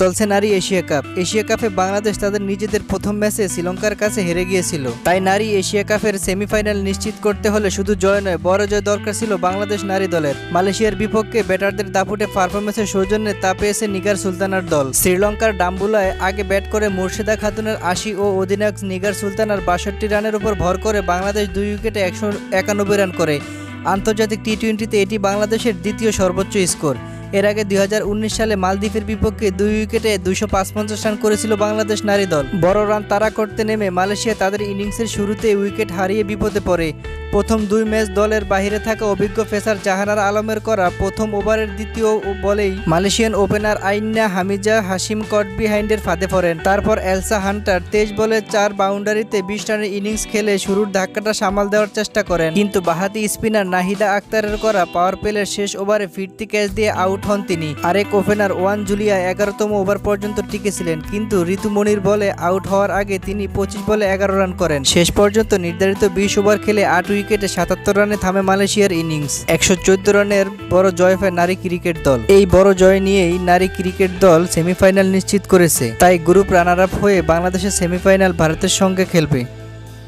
চলছে নারী Asia cup. Asia কাপে বাংলাদেশ তাদের নিজেদের প্রথম ম্যাচে শ্রীলঙ্কার কাছে হেরে গিয়েছিল। তাই নারী এশিয়া কাপের সেমিফাইনাল নিশ্চিত করতে হলে শুধু জয় নয়, বড় জয় দরকার ছিল বাংলাদেশ নারী দলের। মালয়েশিয়ার বিপক্ষে ব্যাটারদের দাপুটে পারফরমেন্সের সৌজন্যে তা পেয়েছে নিগার সুলতানার দল। শ্রীলঙ্কার ডাম্বুলায় আগে ব্যাট করে মুর্শিদা খাতুনের আশি ও অধিনায়ক নিগার সুলতানার বাষট্টি রানের উপর ভর করে বাংলাদেশ দুই উইকেটে একশো একানব্বই রান করে। আন্তর্জাতিক টি টোয়েন্টিতে এটি বাংলাদেশের দ্বিতীয় সর্বোচ্চ স্কোর। এর আগে দুই হাজার উনিশ সালে মালদ্বীপের বিপক্ষে দুই উইকেটে দুইশো রান করেছিল বাংলাদেশ নারী দল। বড় রান তারা করতে নেমে মালয়েশিয়া তাদের ইনিংসের শুরুতে উইকেট হারিয়ে বিপদে পড়ে। প্রথম দুই ম্যাচ দলের বাইরে থাকা অভিজ্ঞ পেসার জাহানার আলমের করা প্রথম ওভারের দ্বিতীয় বলেই Malaysian opener Ainna Hamizah Hashim caught বিহাইন্ডের ফাঁদে পড়েন। তারপর এলসা হান্টার তেইশ বলে চার বাউন্ডারিতে বিশ রানের ইনিংস খেলে শুরুর ধাক্কাটা সামাল দেওয়ার চেষ্টা করেন। কিন্তু বাহাতি স্পিনার নাহিদা আক্তারের করা পাওয়ার প্লের শেষ ওভারে ফিরতি ক্যাচ দিয়ে আউট হন তিনি। আরেক ওপেনার ওয়ান জুলিয়া এগারোতম ওভার পর্যন্ত টিকেছিলেন কিন্তু ঋতুমণির বলে আউট হওয়ার আগে তিনি পঁচিশ বলে এগারো রান করেন। শেষ পর্যন্ত নির্ধারিত বিশ ওভার খেলে আট উইকেটে সাতাত্তর রানে থামে মালয়েশিয়ার ইনিংস, একশো চোদ্দ রানের বড় জয় পায় নারী ক্রিকেট দল। এই বড় জয় নিয়েই নারী ক্রিকেট দল সেমিফাইনাল নিশ্চিত করেছে। তাই গ্রুপ রানার আপ হয়ে বাংলাদেশের সেমিফাইনাল ভারতের সঙ্গে খেলবে।